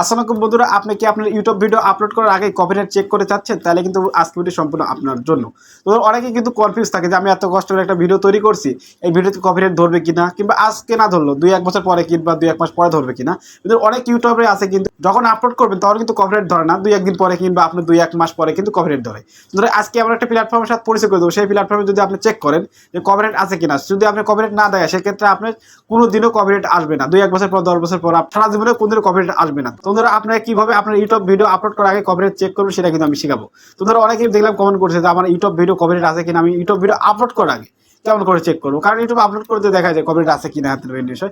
আসসালামু বন্ধুরা, আপনি কি আপনার ইউটিউব ভিডিও আপলোড করার আগে কপিরাইট চেক করে চাচ্ছেন? তাহলে কিন্তু আজকে ভিডিও সম্পূর্ণ আপনার জন্য। তো অনেকেই কিন্তু কনফিউজ থাকে যে আমি এত কষ্ট করে একটা ভিডিও তৈরি করছি, এই ভিডিওতে কপিরাইট ধরবে কিনা? কিংবা আজকে না ধরলো, দুই এক বছর পরে কিংবা দুই এক মাস পরে ধরবে কিনা? কিন্তু অনেক ইউটিউবে আছে কিন্তু যখন আপলোড করবেন, তখন কিন্তু কপিরাইট ধরে না। দুই একদিন পরে কিংবা আপনি দুই এক মাস পরে কিন্তু কপিরাইট ধরে। ধরে আজকে আমরা একটা প্ল্যাটফর্মের সাথে পরিচয় করে দেবো। সেই প্ল্যাটফর্মে যদি আপনি চেক করেন যে কপিরাইট আছে কিনা। যদি আপনি কপিরাইট না দেয়, সেক্ষেত্রে আপনার কোনো দিনও কপিরাইট আসবে না। দুই এক বছর পর, দশ বছর পর সারা জীবনে কোনদিনও কপিরাইট আসবে না। তো ধরো আপনারা কীভাবে আপনার ইউটিউব ভিডিও আপলোড করার আগে কপিরাইট চেক করবেন, সেটা কিন্তু আমি শেখাবো। তো ধরো অনেকেই দেখলাম কমেন্ট করছে যে, আমার ইউটিউব ভিডিও কপিরাইট আছে কিনা? আমি ইউটিউব ভিডিও আপলোড করার আগে কেমন করে চেক করব? কারণ ইউটিউব আপলোড করতে দেখা যায় কপিরাইট আছে কিনা হাতের বিষয়।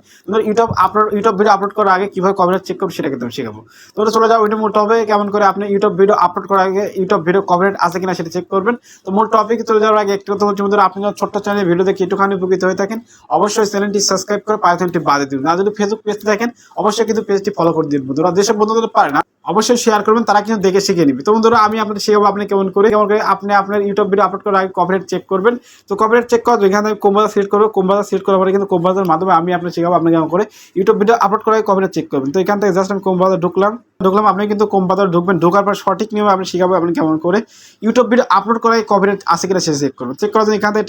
YouTube upload YouTube video upload করার আগে কীভাবে কপিরাইট চেক করব, সেটা কিন্তু আমি শেখাবো। তো ওটা চলে যাও ওইটা মূল টপিক কেমন করে আপনি ইউটিউব ভিডিও আপলোড করার আগে ইউটিউব ভিডিও কপিরাইট আছে কিনা সেটা চেক করবেন। তো মূল টপিক চলে যাওয়ার আগে একটু কথা বলছি বন্ধুরা, আপনি যখন ছোট্ট চ্যানেল ভিডিও দেখে একটুখানি উপকৃত হয়ে থাকেন, অবশ্যই চ্যানেলটি সাবস্ক্রাইব করে পাইথনটি বাদে দিন। না যদি ফেসবুক পেজটি দেখেন, অবশ্যই কিন্তু পেজটি ফলো করে দিন বন্ধুরা। যেসব বন্ধুদের পারে না, অবশ্যই শেয়ার করবেন, তারা কিন্তু দেখে শিখে নিবে। তো বন্ধুরা, আমি আপনাদের শেখাবো আপনি কেমন করে কেমন করে আপনি আপনার ইউটিউব ভিডিও আপলোড করার আগে কপিরাইট চেক করবেন। তো কপিরাইট চেক করার এখানে কোম্পানি সিলেক্ট করব কোম্পানি সিলেক্ট করার পরে কিন্তু কোম্পানির মাধ্যমে আমি আপনার শেখাবো আপনি কেমন করে ইউটিউব ভিডিও আপলোড করার আগে কপিরাইট চেক করবেন। তো এখান থেকে জাস্ট আমি কোম্পানি ঢুকলাম ঢুকলাম, আপনি কিন্তু কোম্পানি ঢুকবেন। ঢোকার পর সঠিক নিয়মে আপনি শেখাবো আপনি কেমন করে। ইউটিউব ভিডিও আপলোড আগে কপিরাইট আছে কিনা সে চেক করবেন। চেক করার জন্য এখান থেকে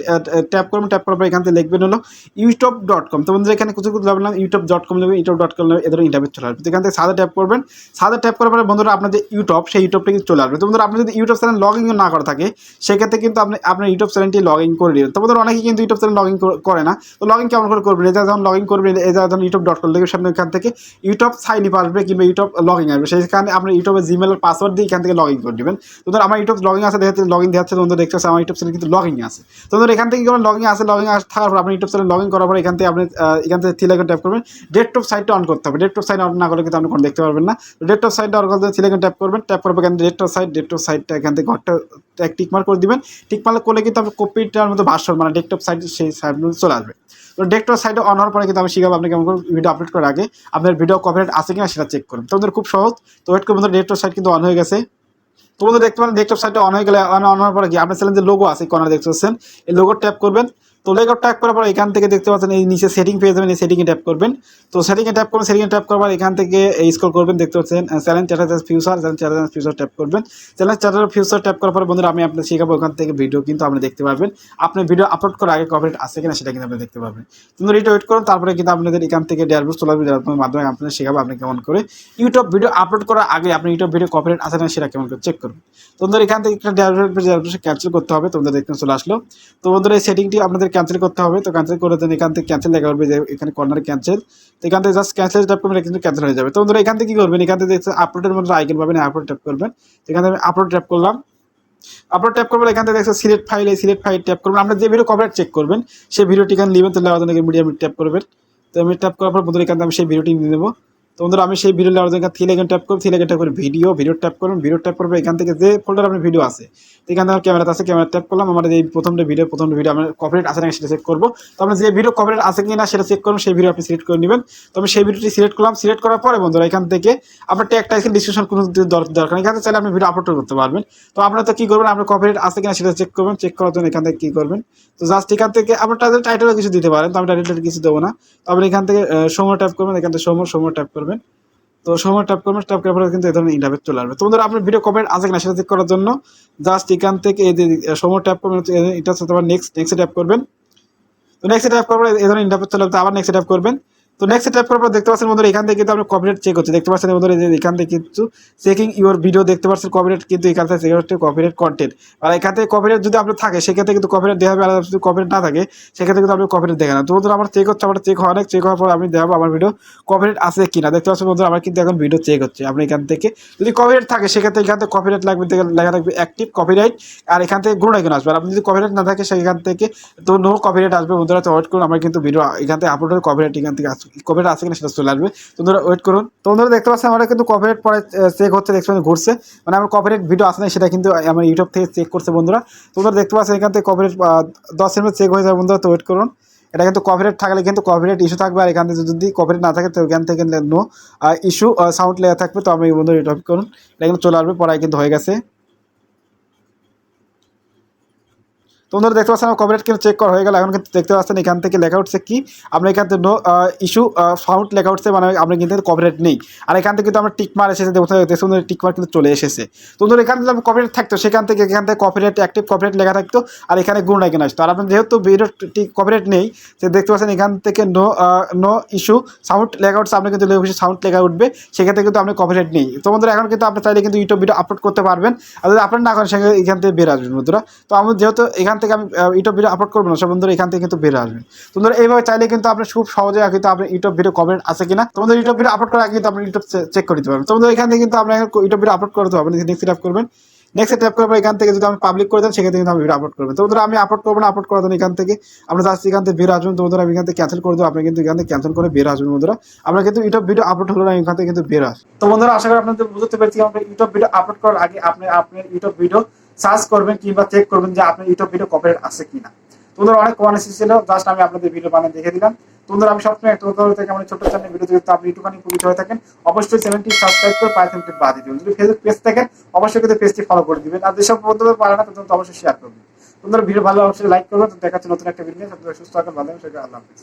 ট্যাপ করবেন ট্যাপ করার পর এখান থেকে লিখবেন হলো ইউটিউব ডট কম তো বন্ধুরা, এখানে কিছু কিছু লাগলাম ইউটিউব ডট কম নেবেন ইউটিউব ডট কম নেবেন, এদের ইন্টারভিউ চলে আসবে। এখান থেকে সাদা ট্যাপ করবেন। সাদা ট্যাপ করার পরে বন্ধুরা, আপনার যে ইউটিউব সেই ইউটিউবটা কিন্তু চলে আসবে। তো বন্ধুরা, আপনি যদি ইউটিউব চ্যানেল লগ ইন না করা থাকে, সেক্ষেত্রে কিন্তু আপনি, আপনার ইউটিউব চ্যানেলটি লগ ইন করে নেবেন তো বন্ধুরা, অনেকেই কিন্তু ইউটিউব চ্যানেল লগ ইন করে না। তো লগ ইন কেমন করে করবেন? এটা যখন লগ ইন করবেন এটা যখন ইউটিউব ডট কম দেখবেন সামনে এখান থেকে ইউটিউব সাইন ইপ আসবে কিংবা ইউটিউব লগ ইন আসবে সেখানে আপনি ইউটিউবের জিমেলের পাসওয়ার্ড দিয়ে এখান থেকে লগ ইন করে দেবেন তো ধর আমার ইউটিউব লগ আছে দেখাচ্ছে লগ ইন দেখাচ্ছে বন্ধুরা দেখতে আমার ইউটিউব চ্যানেল কিন্তু লগ ইন আছে। তো ধর এখান থেকে যখন লগ আছে লগ থাকার পর আপনি ইউটিউব চ্যানেল লগ ইন করার পর এখান থেকে আপনি এখান থেকে থ্রি ট্যাপ করবেন। অফ সাইটটা অন করতে হবে। অফ সাইট অন না করলে কিন্তু আপনি কোনো দেখতে পারবেন না। অফ সাইটটা অন করতে থ্রি ট্যাপ করবেন। ট্যাপ করবেন এখান ডেট অফ সাইট অফ সাইটটা এখান থেকে ঘরটা টিক মার্ক করে দিবেন। টিক মার্ক করলে কিন্তু আপনি কপিটার মতো ভাষণ মানে ডেস্কটপ সাইট সেই সাইট চলে আসবে। তো সাইডে অন হওয়ার পরে কিন্তু আমি শিখাবো আপনি কেমন করে ভিডিও আপলোড করার আগে আপনার ভিডিও কপিরাইট আছে কিনা সেটা চেক করুন। তোমাদের খুব সহজ। তো ওয়েট করুন ডেক্টর সাইড কিন্তু অন হয়ে গেছে। তোমাদের দেখতে পারেন ডেক্টর সাইটে অন হয়ে গেলে অন অন হওয়ার পরে কি? আপনার চ্যানেল যে লোগো আছে কর্নার দেখতে পাচ্ছেন, এই লোগো ট্যাপ করবেন। তো লোগো ট্যাপ করার পর এখান থেকে দেখতে পাচ্ছেন এই নিচে সেটিং পেয়ে যাবেন, এই সেটিংয়ে ট্যাপ করবেন। তো সেটিংয়ে ট্যাপ করবেন সেটিংয়ে ট্যাপ করবার এখান থেকে স্ক্রল করবেন, দেখতে পাচ্ছেন channel chatter future channel chatter future tap করবেন। চ্যানেল চ্যাটার ফিউচার ট্যাপ করার পর বন্ধুরা, আমি আপনাদের শেখাবো ওখান থেকে ভিডিও কিন্তু আপনি দেখতে পারবেন। আপনি ভিডিও আপলোড করার আগে কভারেট আছে কিনা সেটা কিন্তু আপনি দেখতে পারবেন। কিন্তু এটা ওয়েট করুন, তারপরে কিন্তু আপনাদের এখান থেকে ডেয়ারবুস চলে আসবে মাধ্যমে আপনাদের শেখাবো আপনি কেমন করে ইউটিউব ভিডিও আপলোড করার আগে আপনি ইউটিউব ভিডিও কপিরাইট আছে না সেটা কেমন করে চেক করুন। তোমাদের এখান থেকে একটা ডেয়ারবুসে ক্যান্সেল করতে হবে। তোমাদের দেখতে চলে আসলো। তো বন্ধুরা, এই সেটিংটি আপনাদের ক্যান্সেল করতে হবে। তো ক্যান্সেল করে দেন, এখান থেকে ক্যান্সেল লেখা করবে যে এখানে কর্নার ক্যান্সেল তো এখান থেকে জাস্ট ক্যান্সেল ট্যাপ করবেন কিন্তু ক্যান্সেল হয়ে যাবে। তো বন্ধুরা, এখান থেকে কি করবেন? এখান থেকে আপলোডের মধ্যে আইকন পাবেন আপলোড ট্যাপ করবেন। এখান থেকে আমি আপলোড ট্যাপ করলাম আপলোড ট্যাপ করবেন এখান থেকে দেখছেন সিলেক্ট ফাইল এই সিলেক্ট ফাইল ট্যাপ করবেন। আপনার যে ভিডিও কভারেট চেক করবেন, সেই ভিডিওটি এখানে নেবেন তাহলে জন্য মিডিয়াম ট্যাপ করবেন। তো আমি ট্যাপ করার পর বন্ধুরা, এখান থেকে আমি সেই ভিডিওটি নিয়ে নেব। তো বন্ধুরা, আমি সেই ভিডিও লেওয়ার জন্য থ্রি ট্যাপ করব লেগেন ট্যাপ করে ভিডিও ভিডিও ট্যাপ করবেন ভিডিও ট্যাপ করবে, এখান থেকে যে ফোল্ডার আপনার ভিডিও আছে এখান থেকে আমার ক্যামেরাতে আছে ক্যামেরা ট্যাপ করলাম আমার এই প্রথমটা ভিডিও প্রথম ভিডিও আমার কভারেট আছে না সেটা চেক করব। তো আমরা যে ভিডিও কভারেট আছে কি না সেটা চেক করুন, সেই ভিডিও আপনি সিলেক্ট করে নেবেন। তো আমি সেই ভিডিওটি সিলেক্ট করলাম সিলেক্ট করার পরে বন্ধুরা, এখান থেকে আপনার ট্যাগটা এখানে ডিসক্রিপশন কোনো দর- দরকার এখান থেকে চাইলে আপনি ভিডিও আপলোড করতে পারবেন। তো আপনারা তো কী করবেন, আপনার কপিরাইট আছে কিনা সেটা চেক করবেন চেক করার জন্য এখান থেকে কী করবেন? তো জাস্ট এখান থেকে আপনার তাদের টাইটেলও কিছু দিতে পারেন, তো আমি টাইটেল কিছু দেবো না। তো আপনি এখান থেকে সময় ট্যাপ করবেন, এখান থেকে সময় সময় ট্যাপ করবেন। তো সময় ট্যাপ করবেন ট্যাপ করার পরে কিন্তু এই ধরনের ইন্টারভেট চলে আসবে। তোমাদের আপনার ভিডিও কমেন্ট আছে কিনা সেটা চেক করার জন্য। জাস্ট এখান থেকে এই যে সময় ট্যাপ করবেন এটা তোমার নেক্সট নেক্সট ট্যাপ করবেন। তো নেক্সট ট্যাপ পরে এই ধরনের ইন্টারভেট চলে আসবে আবার নেক্সট ট্যাপ করবেন। তো নেক্সট ট্যাপ করার পর দেখতে পাচ্ছেন বন্ধুরা, এখান থেকে কিন্তু আপনি কপিরাইট চেক হচ্ছে দেখতে পাচ্ছেন বন্ধুরা এখান থেকে কিন্তু চেকিং ইউর ভিডিও দেখতে পাচ্ছেন কপিরাইট কিন্তু এখান থেকে চেক হচ্ছে কপিরাইট কন্টেন্ট আর এখান থেকে কপিরাইট যদি আপনার থাকে, সেক্ষেত্রে কিন্তু কপিরাইট দেওয়া হবে, আর যদি কপিরাইট না থাকে, সেক্ষেত্রে কিন্তু আপনি কপিরাইট দেখেন না। তো বন্ধুরা, আমার চেক হচ্ছে, আমার চেক হওয়া অনেক চেক হওয়ার পর আমি দেখাবো আমার ভিডিও কপিরাইট আছে কি না দেখতে পাচ্ছেন বন্ধুরা, আমার কিন্তু এখন ভিডিও চেক হচ্ছে। আপনি এখান থেকে যদি কপিরাইট থাকে, সেক্ষেত্রে এখান থেকে কপিরাইট লাগবে দেখে লেখা থাকবে অ্যাক্টিভ কপিরাইট আর এখান থেকে গুণ আইকন আসবে। আর আপনি যদি কপিরাইট না থাকে, সেখান থেকে তো নো কপিরাইট আসবে বন্ধুরা। তো ওয়েট করুন, আমার কিন্তু ভিডিও এখান থেকে আপলোড কপিরাইট এখান থেকে কপিরাইট আছে কিনা সেটা চলে আসবে। তোমরা ওয়েট করুন। তো বন্ধুরা, দেখতে পাচ্ছেন আমরা কিন্তু কপিরাইট পরে চেক হচ্ছে পাচ্ছেন, ঘুরছে। মানে আমার কপিরাইট ভিডিও আছে না সেটা কিন্তু আমার ইউটিউব থেকে চেক করছে বন্ধুরা। তোমরা দেখতে পাচ্ছেন, এখান থেকে কপিরাইট দশ মিনিট চেক হয়ে যাবে বন্ধুরা, তো ওয়েট করুন। এটা কিন্তু কপিরাইট থাকলে কিন্তু কপিরাইট ইস্যু থাকবে, আর এখান থেকে যদি কপিরাইট না থাকে, তো এখান থেকে নো ইস্যু সাউন্ড লেয়ার থাকবে, তো আমি বন্ধু এটা করুন। এটা কিন্তু চলে আসবে পড়ায় কিন্তু হয়ে গেছে। তোমরা দেখতে পাচ্ছেন আমার কপিরাইট কিন্তু চেক করা হয়ে গেল। এখন কিন্তু দেখতে পাচ্ছেন এখান থেকে লেখা উঠছে কি? আমরা এখান থেকে নো ইস্যু সাউন্ড লেখা উঠছে মানে আমরা কিন্তু কপিরাইট নেই। আর এখান থেকে কিন্তু আমরা টিকমার এসেছে দেখুন টিকমার কিন্তু চলে এসেছে। তোমরা এখান থেকে কপিরাইট থাকতো, সেখান থেকে, এখান থেকে কপিরাইট অ্যাক্টিভ কপিরাইট লেখা থাকতো, আর এখানে গুণ আইকন আসতো আর আপনার যেহেতু ভিডিও কপিরাইট নেই সে দেখতে পাচ্ছেন এখান থেকে নো নো ইস্যু সাউন্ড লেখা উঠছে আপনি কিন্তু সাউন্ড লেখা উঠবে, সেক্ষেত্রে কিন্তু আপনি কপিরাইট নেই। তোমাদের এখন কিন্তু আপনি চাইলে কিন্তু ইউটিউব ভিডিও আপলোড করতে পারবেন। আর যদি আপনার না করেন, সেখানে এখান থেকে বের আসবেন বন্ধুরা। তো আমি যেহেতু এখান থেকে আমি ইউটিউব ভিডিও আপলোড করব না। সব বন্ধুরা এখান থেকে কিন্তু বের আসবেন। তোমরা এইভাবে চাইলে কিন্তু আপনি খুব সহজে কিন্তু আপনি ইউটিউব ভিডিও কমেন্ট আছে কিনা। তোমাদের ইউটিউব ভিডিও আপলোড করার আগে কিন্তু আপনি ইউটিউব চেক করে দিতে পারবেন। তোমাদের এখান থেকে কিন্তু আপনি ইউটিউব ভিডিও আপলোড করতে হবে। নেক্সট ট্যাপ করবেন। নেক্সট ট্যাপ করার পর এখান থেকে যদি আমি পাবলিক করে দেন সেক্ষেত্রে কিন্তু আমি ভিডিও আপলোড করবেন। তোমাদের আমি আপলোড করব না আপলোড করার জন্য এখান থেকে। আমরা জাস্ট এখান থেকে বের আসবেন। তোমাদের আমি এখান থেকে ক্যান্সেল করে দেবো। আপনি কিন্তু এখান থেকে ক্যান্সেল করে বের আসবেন বন্ধুরা। আমরা কিন্তু ইউটিউব ভিডিও আপলোড হলো না, এখান থেকে কিন্তু বের আস তো বন্ধুরা, আশা করি আপনাদের বুঝতে পেরেছি। আমরা ইউটিউব ভিডিও আপলোড করার আগে আপনি আপনার ইউটিউব ভিডিও সার্চ করবেন কিংবা চেক করবেন যে আপনার ইউটিউব ভিডিও কপিরাইট আছে কিনা। তোমাদের অনেক কমেন্ট এসেছিল জাস্ট আমি আপনাদের ভিডিও বানিয়ে দেখে দিলাম। তোমাদের আমি সবসময় কথা থেকে আমার ছোট চ্যানেল ভিডিও যদি আপনি ইউটিউবে পরিচিত হয়ে থাকেন। অবশ্যই চ্যানেলটি সাবস্ক্রাইব করে পাইথন টিপ বাদ দিবেন যদি ফেসবুক পেজ থাকেন অবশ্যই কিন্তু পেজটি ফলো করে দিবেন। আর যেসব বন্ধুদের পারে না, তাদের অবশ্যই শেয়ার করবেন তোমাদের ভিডিও ভালো অবশ্যই লাইক করবেন। তো দেখাচ্ছে নতুন একটা ভিডিও নিয়ে। সুস্থ থাকেন ভালো থাকেন আল্লাহ হাফিজ।